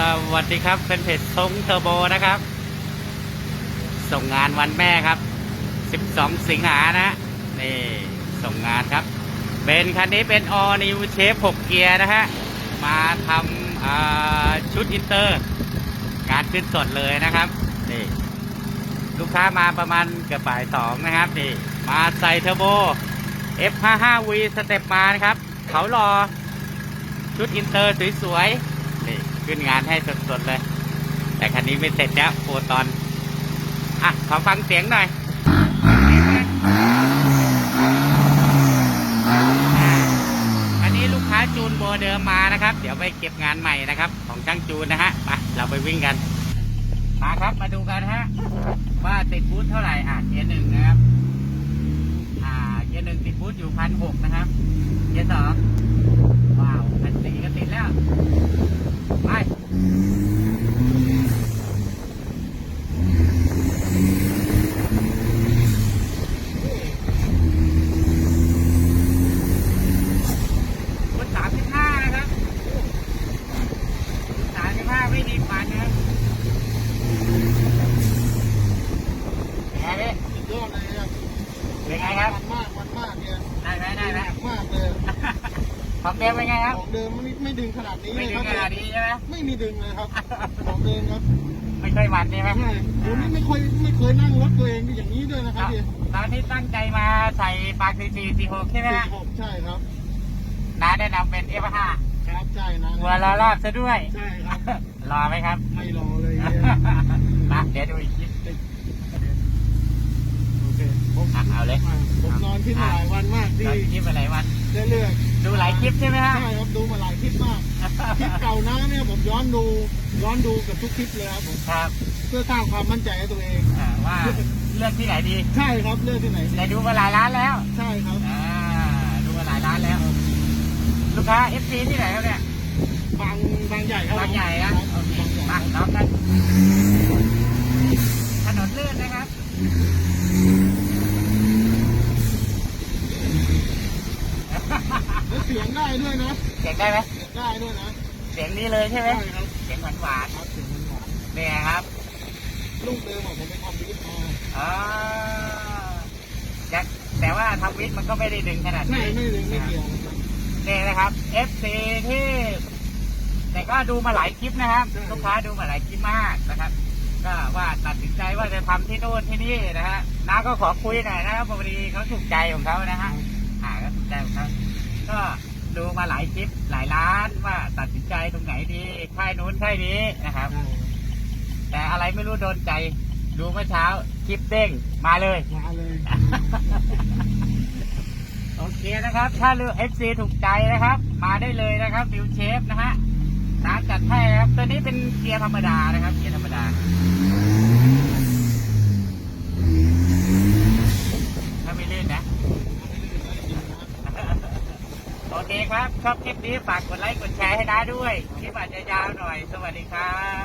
สวัสดีครับเป็นเพจทรงเทอร์โบนะครับ ส่งงานวันแม่ครับ 12 สิงหานะ นี่ ส่งงานครับ เป็นคันนี้เป็น all new shape 6เกียร์นะฮะ มาทำชุดอินเตอร์ งานขึ้นสดเลยนะครับ นี่ ลูกค้ามาประมาณเกือบบ่ายสองนะครับ นี่ มาใส่เทอร์โบ F55V สเต็ปมานะครับ เขารอชุดอินเตอร์สวยๆ ขึ้นงานให้สดๆเลย แต่คันนี้ไม่เสร็จแล้วโฟตอน อะ ขอฟังเสียงหน่อยอันนี้ลูกค้าจูนโบเดิมมานะครับ เดี๋ยวไปเก็บงานใหม่นะครับ ของช่างจูนนะฮะ ไปเราไปวิ่งกัน มาครับมาดูกันฮะ ว่าติดบูธเท่าไหร่ อะเกียร์หนึ่งนะครับ อ่าเกียร์หนึ่งติดบูธอยู่พันหกนะครับเกียร์สองว้าวพันสี่ก็ติดแล้ว ไป คุณสามสิบห้านะครับสามสิบห้าไม่ดีปันนะครับเป็นไงพี่ สุดยอดเลยครับ เป็นไงครับมันมากมันมากเนี่ยได้ไหมได้ไหมหนักมากเลยของเดิมเป็นไงครับ ของเดิมไม่ไม่ดึงขนาดนี้ไม่เลยถึคงรับขนาดนี้ใช่ไหมไม่มีดึงเลยครับ ของเดิมครับไม่เคยหวั่นใช่ไหมใช่ผมนี่ไม่ค่อยไม่เคยนั่งรถตัวเองอย่างนี้ด้วยนะครับพี่ตอนที่ตั้งใจมาใส่ปากซีซีซีหกใช่ไหมสี่ฮะหกใช่ครับน้าแนะนำเป็น F5 ครับใช่นะหัวล้อรอบซะด้วย ใช่ครับ รอไหมครับ ไม่รอเลยเนี่ยมาเดี๋ยวดูอีกคลิปโอเค ผมอะเอาเลยผมนอนที่มาหลายวันมากที่ตอนคลิปอะไรวันได้เลือกดูหลายคลิปใช่ไหมฮะใช่ครับดูมาหลายคลิปมากคลิปเก่านะเนี่ยผมย้อนดูย้อนดูกับทุกคลิปเลยครับผมครับ เพื่อสร้างความมั่นใจให้ตัวเองอ่าว่าเลือกที่ไหนดี ใช่ครับเลือกที่ไหนดีแต่ดูมาหลายร้านแล้ว ใช่ครับอ่าดูมาหลายร้านแล้ว ลูกค้า FC ที่ไหนครับเนี่ยบางบางใหญ่ครับบางใหญ่นะครับโอเคบางใหญ่มาน้องกันถนนลื่นนะครับ แล้วเสียงได้ด้วยนะเสียงได้ไหมเสียงได้ด้วยนะเสียงนี้เลยใช่ไหมใช่ครับเสียงหวานหวานครับเสียงมันหวานๆเนี่ยครับลูกเดิมของผมเป็นคอมพิวเตอร์อ่าแต่แต่ว่าทำวิทย์มันก็ไม่ได้ดึงขนาดใช่นี้ไม่เลยไม่เกี่ยวครับนี่นะครับ FC ที่แต่ก็ดูมาหลายคลิปนะครับลูกค้าดูมาหลายคลิปมากนะครับก็ว่าตัดสินใจว่าจะทำที่โน่นที่นี่นะฮะน้าก็ขอคุยหน่อยนะครับพอดีเขาถูกใจของเขานะฮะอ่าก็ถูกใจของเขา ก็ดูมาหลายคลิปหลายร้านว่าตัดสินใจตรงไหนดีค่ายนู้นค่ายนี้นะครับใช่แต่อะไรไม่รู้โดนใจดูเมื่อเช้าคลิปเด้งมาเลยมาเลย โอเคนะครับ ถ้าเลือก FC ถูกใจนะครับ มาได้เลยนะครับบิวเชฟนะฮะร้านจัดให้นะครับ ตัวนี้เป็นเกียร์ธรรมดานะครับ เกียร์ธรรมดา ถ้าไม่ลื่นนะ โอ เคครับ ชอบคลิปนี้ฝากกดไลค์กดแชร์ให้น้าด้วย คลิปอาจจะยาวหน่อย สวัสดีครับ